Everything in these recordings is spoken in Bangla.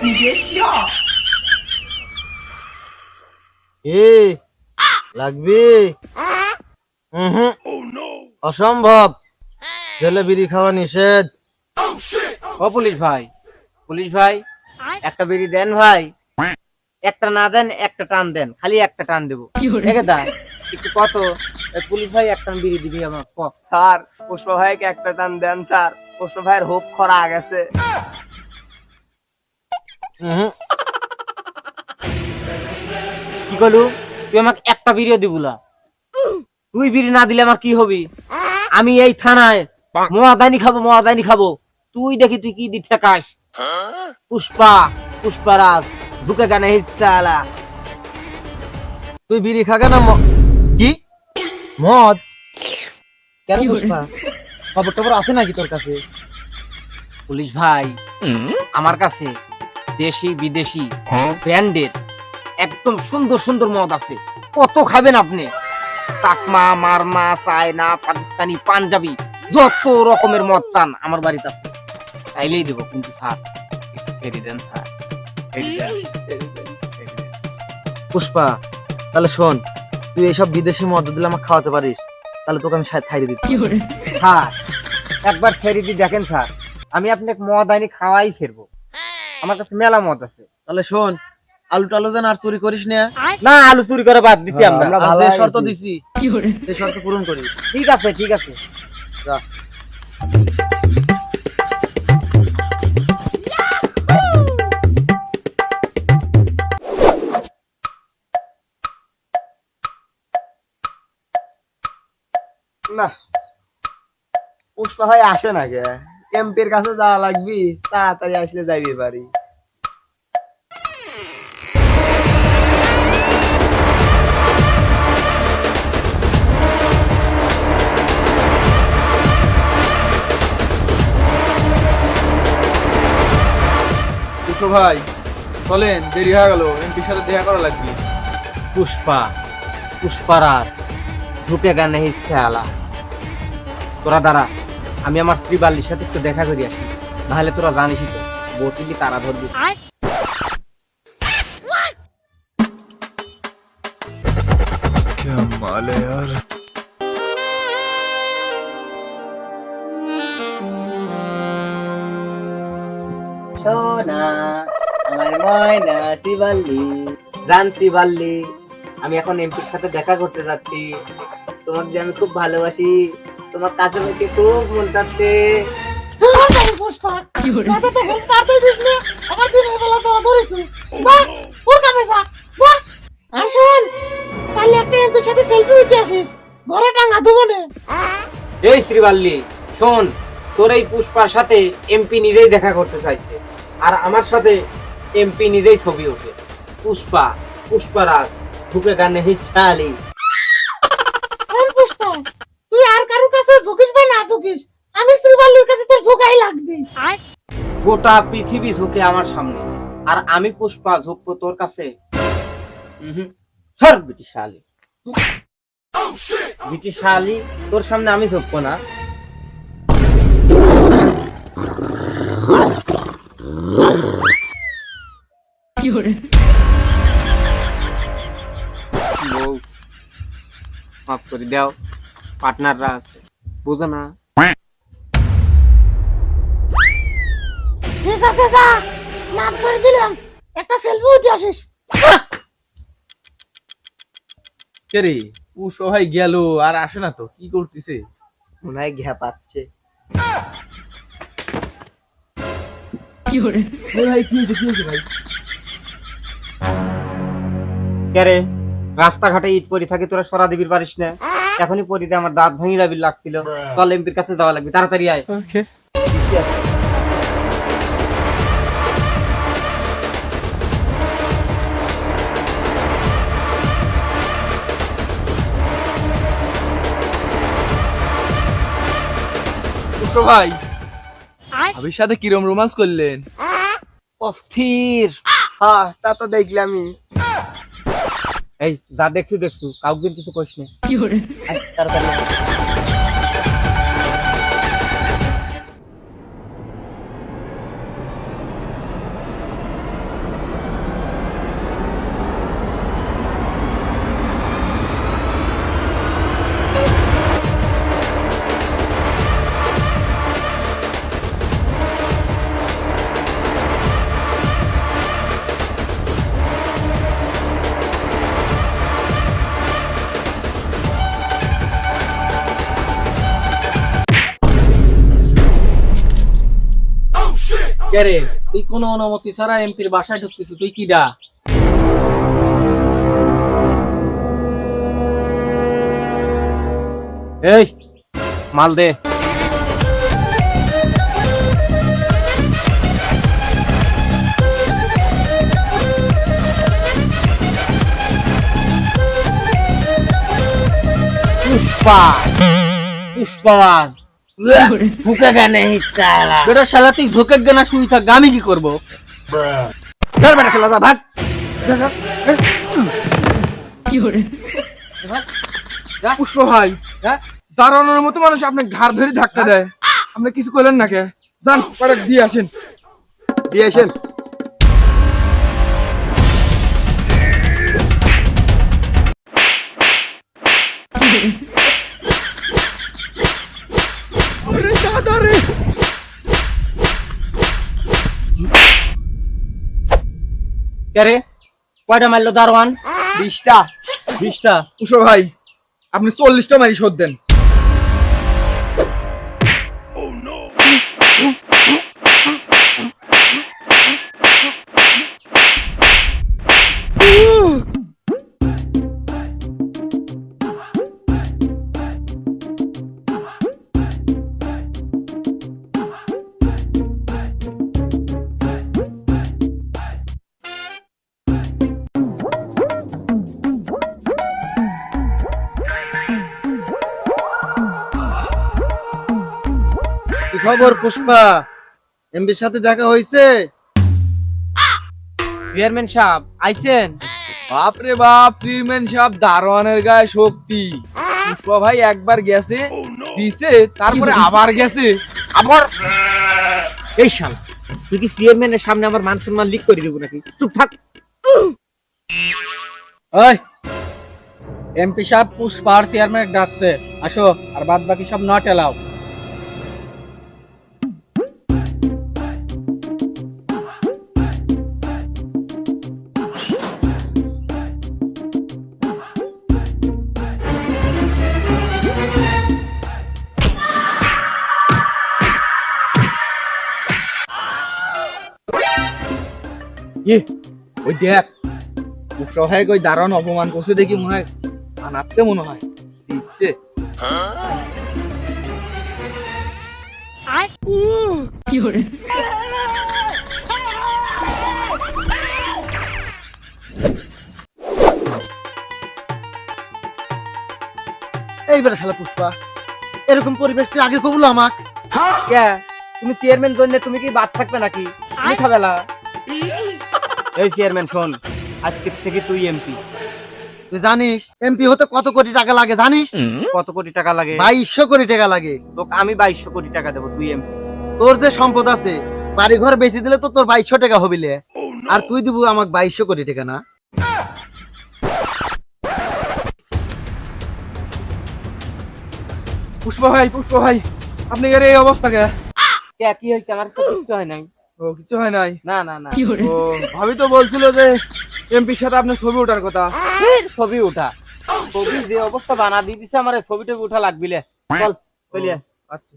你别笑。 এ লাগবে হুম অসম্ভব জেলে বিড়ি খাওয়া নিষেধ ও পুলিশ ভাই পুলিশ ভাই একটা বিড়ি দেন ভাই একটা না দেন একটা টান দেন খালি একটা টান দেবো দেখে দা একটু কত এই পুলিশ ভাই একটা বিড়ি দিবি আমার ক। স্যার পুষ্প ভাইকে একটা টান দেন স্যার পুষ্প ভাইয়ের হোপ খরা গেছে হুম কি করলু তুই আমাকে একটা বিড়িও দিবুলা তুই বিড়ি না দিলে আমার কি হবি? আমি এই থানায় মহাদানি খাব মহাদানি খাব। তুই দেখি তুই কি দিচ্ছে কাশ পুষ্পা পুষ্পারাজ ঢুকে গানে হিসালা তুই বিড়ি খাগে না কি? মদ? কেন পুষ্পা? খবর টবর আছে নাকি তোর কাছে? পুলিশ ভাই আমার কাছে। দেশি বিদেশি ব্র্যান্ডের একদম সুন্দর সুন্দর মদ আছে। কত খাবেন আপনি? তাকমা মারমা চায়না পাকিস্তানি পাঞ্জাবি যত রকমের মদ চান আমার বাড়িতে আছে। চাইলেই দেবো কিন্তু স্যার। ছেড়ে দেন স্যার। পুষ্পা তাহলে শোন তুই এইসব বিদেশি মদ দিলে আমাকে খাওয়াতে পারিস তাহলে তোকে আমি ছাইড়ে দিচ্ছি। স্যার একবার ছেড়ে দিয়ে দেখেন স্যার। আমি আপনাকে মদ আনি খাওয়াই ছেড়বো আমার কাছে মেলা মত আছে। তাহলে শোন আলু টালু যেন আর চুরি করিস না। না আলু চুরি করে বাদ দিছি আমরা। আর যে ভালোই শর্ত। দিছি সেই শর্ত পূরণ করিস ঠিক আছে ঠিক আছে। যা। না। পুষ্প ভাই আসে না কে এমপির কাছে যাওয়া লাগবি তাড়াতাড়ি আসলে যাইতে পারি। ভাই চলেন দেরি হয়ে গেল এমপির সাথে দেখা করা লাগবে পুষ্পা পুষ্পারাজ ঢুকে গানে ইচ্ছে আলা তোরা দাঁড়া আমি আমার স্ত্রী বাল্লির সাথে একটু দেখা করি আসি নাহলে তোরা জানিসই তো বসিলি তারা ধরবি क्या माल है यार আমার ময়না শিবাল্লি। জান শিবাল্লি আমি এখন এমপির সাথে দেখা করতে যাচ্ছি। তোমাকে যে আমি খুব ভালোবাসি। তোমার কাছে পেতে খুব মন চাচ্ছে। এই শ্রীবাল্লি শোন তোর এই পুষ্পার সাথে এমপি নিজেই দেখা করতে চাইছে। আর আমার সাথে এমপি নিজেই ছবি ওঠে। পুষ্পা পুষ্পারাজ ঢুকে গানে হিচ্ছালি পুষ্পা তুই আর কারোর কাছে ঝুঁকিস বা না ঝুঁকিস? আমি শ্রীবাল্লির কাছে তোর ঝুঁকাই লাগবে। গোটা পৃথিবী ঝুঁকে আমার সামনে। আর আমি পুষ্পা ঝুঁকবো তোর কাছে। সর ব্রিটিশালি ব্রিটিশালি তোর সামনে আমি ঝুঁকবো না। বউ মাফ করে দাও পার্টনাররা আছে। বুঝো না? ঠিক আছে যা মাফ করে দিলাম। একটা সেলফি উঠে আসিস। কে রে? কুশো ভাই গেল আর আসে না তো কি করতেছে? মনে হয় ঘ্যা পাচ্ছে। কি ভাই কি হয়েছে কি হয়েছে ভাই? কেরে রাস্তাঘাটে ইট পরি থাকে তোরা সরা দিবির পারিস না। এখনই পরিতে আমার দাঁত ভাঙি যাবির লাগছিল। চল এমপির কাছে যাওয়া লাগবে তাড়াতাড়ি আয়। ভাই ভাবির সাথে কিরম রোমান্স করলেন? অস্থির। হ্যাঁ তা তো দেখলামই। এই যা দেখছি দেখছু। কাউকে কিছু কইস না। আয়, তাড়াতাড়ি আয়। কে রে? তুই কোনো অনুমতি ছাড়া এমপির বাসায় ঢুকতেছিস তুই কি ডা এই মাল দে। পুষ্পা পুষ্পাবান ভুকে কেন চালা বেটা শালা তুই ঝোঁকে গেনা শুই থাক আমি কি করব? ধর বেটা শালা যা, ভাগ। পুষ্প ভাই হ্যাঁ দাঁড়ানোর মতো মানুষ আপনি ঘাড় ধরে ধাক্কা দেয়। আপনি কিছু করলেন না কে যান দিয়ে আসেন। দিয়ে আসেন। কে রে? কয়টা মারলো দারোয়ান? বিশটা। বিশটা। উষো ভাই আপনি চল্লিশটা মারি শোধ দেন। খবর পুষ্পা। এমবির সাথে দেখা হয়েছে? চেয়ারম্যান সাহেব আইছেন? বাপরে বাপ চেয়ারম্যান সাহেব দারোয়ানের গায়ে শক্তি। পুষ্প ভাই একবার গেছে দিছে তারপরে আবার গেছে। আবার? এই শালা তুই কি চেয়ারম্যানের সামনে আমার মান সম্মান লিক করে দেবো নাকি? চুপ থাক। ওই এমপি সাহেব পুষ্পার চেয়ারম্যান ডাকছে। আসো আর বাদ বাকি সব নট এলাও দেখ ভাই ওই দারোয়ান অপমান করছে দেখি মনে হয় আনাচ্ছে মনে হয় দিচ্ছে। এইবার শালা পুষ্পা এরকম পরিবেশ তুই আগে কবুল আমাক। তুমি চেয়ারম্যান জন্য তুমি কি বাদ থাকবে নাকি? মিঠা বেলা। এই চেয়ারম্যান শোন আজকে থেকে তুই এমপি তুই জানিস এমপি হতে কত কোটি টাকা লাগে জানিস? কত কোটি টাকা লাগে? বাইশশো কোটি টাকা লাগে। তোকে আমি বাইশশো কোটি টাকা দেবো তুই এমপি তোর যে সম্পদ আছে বাড়ি ঘর বেশি দিলে তো তোর বাইশশো টাকা হবিলে আর তুই দিব আমাকে বাইশশো কোটি টাকা না? পুষ্প ভাই পুষ্প ভাই আপনি এর এই অবস্থা কে? কে কি হয়েছে? আমার তো কিচ্ছু হয় নাই। ও কিছু হয় নাই? না না না। ও ভাবি তো বলছিল যে এমপির সাথে আপনার ছবি ওঠার কথা। ছবি উঠা ছবি যে অবস্থা বানা দিয়ে দিছে আমার ছবি উঠা লাগবিলে। চল চলিয়া। আচ্ছা।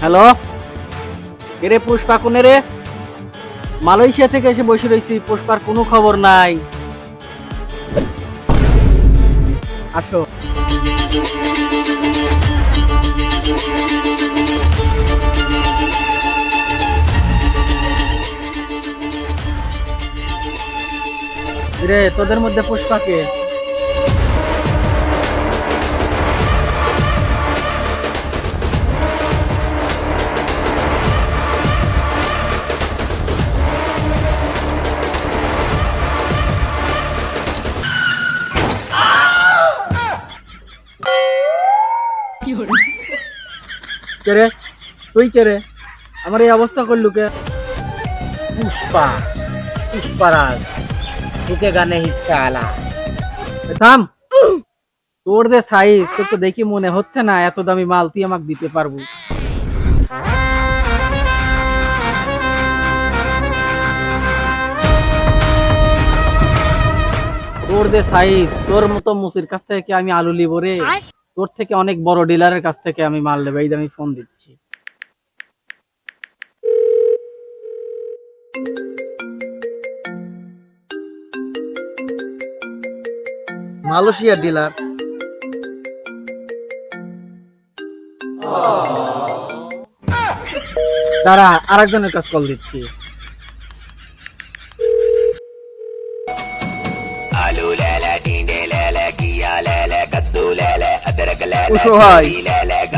হ্যালো? এরে পুষ্পা, কোনে রে? মালয়েশিয়া থেকে এসে বসে রয়েছি, পুষ্পার কোনো খবর নাই। আসো। রে তোদের মধ্যে পুষ্পাকে কেরে? তুই কেরে? আমার এই অবস্থা করলু কে? পুষ্পা, পুষ্পারাজ তোকে গানে হিচ্ছা আলা। থাম। তোর দে সাইজ তোর তো দেখি মনে হচ্ছে না এত দামি মাল তুই আমাকে দিতে পারব। তোর সাইজ তোর মতো মুসির কাছ থেকে আমি আলু লিব রে? তোর থেকে অনেক বড় ডিলারের কাছ থেকে আমি মাল নেব এই আমি ফোন দিচ্ছি। Malaysia dealer. দাঁড়া আরেকজনের কাছে কল দিচ্ছি। কুশো ভাই।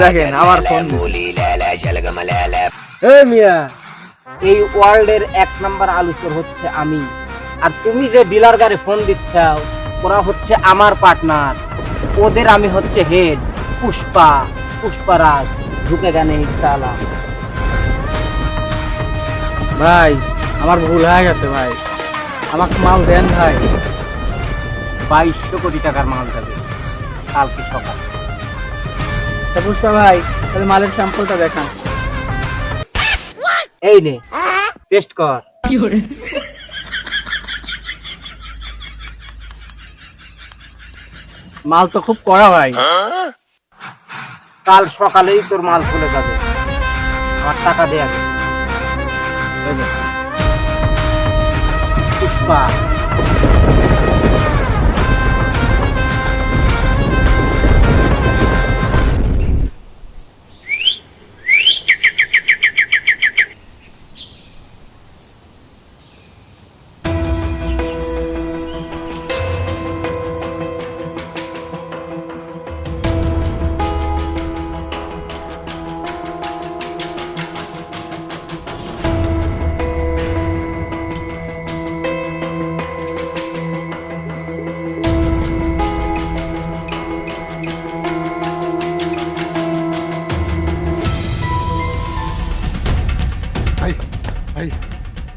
দেখেন আমার ফোন। এ মিয়া এই ওয়ার্ল্ডের এক নাম্বার আলুচর হচ্ছে আমি। আর তুমি যে ডিলার গাড়ি ফোন দিচ্ছ ওরা হচ্ছে আমার পার্টনার। ওদের আমি হচ্ছে হেড পুষ্পা পুষ্পারাজ ঢুকে গেনে সালা ভাই আমার ভুল হয়ে গেছে ভাই। আমাকে মাল দেন ভাই। বাইশশো কোটি টাকার মাল যাবে কালকে সকাল। ভাই তাহলে মালের স্যাম্পলটা দেখান। এই নে টেস্ট কর। মাল তো খুব কড়া ভাই। কাল সকালেই তোর মাল খুলে যাবে। আমার টাকা দেয়া পুষ্পা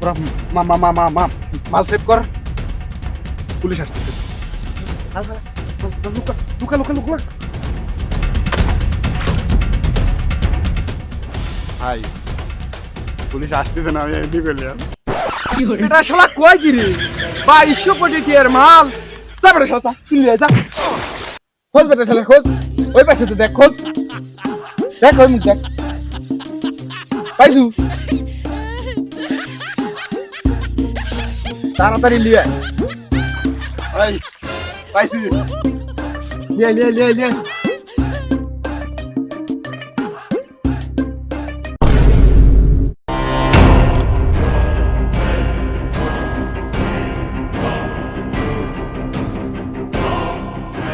ওরা মা মা মা মা মাল সেভ কর। পুলিশ আসতেছে লুকা লুকা লুকা লুকা ভাই পুলিশ আসতেছে না আমি এমনি করলাম এটা শালা কয় কি রে বাইশশো কোটি টিয়ার মাল। বেটা শালা তুই যা। খোঁজ বেটা শালা খোঁজ। ওই পাশে তো দেখ খোঁজ। দেখ ওই মুখ দেখ। পাইছু? তাড়াতাড়ি লিয়ে আয়। ভাই পাইছি। লিয়ে লিয়ে লিয়ে লিয়ে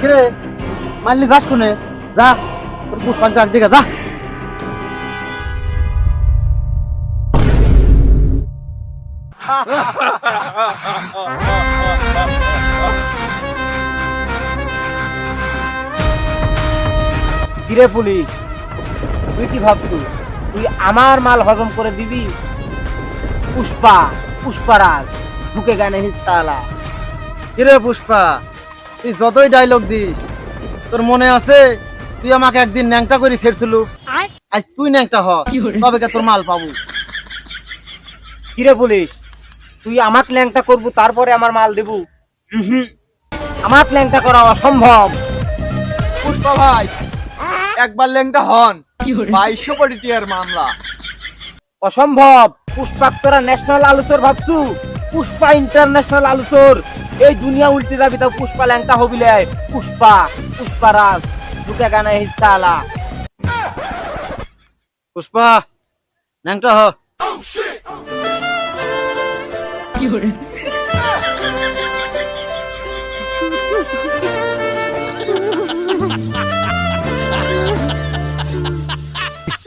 কিরে মারলি যাস কোনে? যা তোর পুষ্পান চার দিকে যা। কিরে পুলিশ তুই কি ভাবছু তুই আমার মাল হজম করে দিবি? পুষ্পা পুষ্পারাজ ঢুকে গেনে সালা কিরে পুষ্পা তুই যতই ডায়লগ দিস তোর মনে আছে তুই আমাকে একদিন ন্যাংটা করে ছেড়ছিল? আজ তুই ন্যাংটা হ তবে কে তোর মাল পাবো? কিরে পুলিশ তুই আমাক ল্যাংটা করব তারপরে আমার মাল দেবু? আমার ল্যাংটা করা অসম্ভব। পুষ্পা ভাই একবার ল্যাংটা হন। বাইশশো কোটি টিয়ার মামলা। অসম্ভব। পুষ্পাক তোরা ন্যাশনাল আলুচর ভাবছু। পুষ্পা ইন্টারন্যাশনাল আলুচর এই দুনিয়া উল্টে যাবি তাও পুষ্পা ল্যাংটা হবিলে পুষ্পা পুষ্পারাজ ঢুকে গানে হিসালা পুষ্পা ন্যাংটা হ।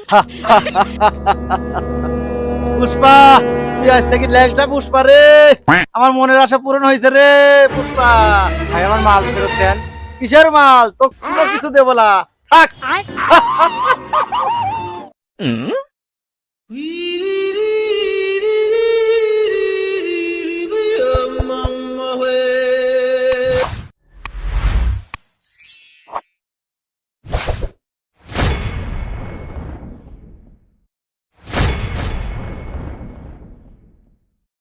পুষ্পা তুই আজ থেকে লেগটা পুষ্পা রে। আমার মনের আশা পূরণ হয়েছে রে পুষ্পা। ভাই আমার মাল ফেরত দেন। কিসের মাল? তো কোনো কিছু দেবো না। থাক।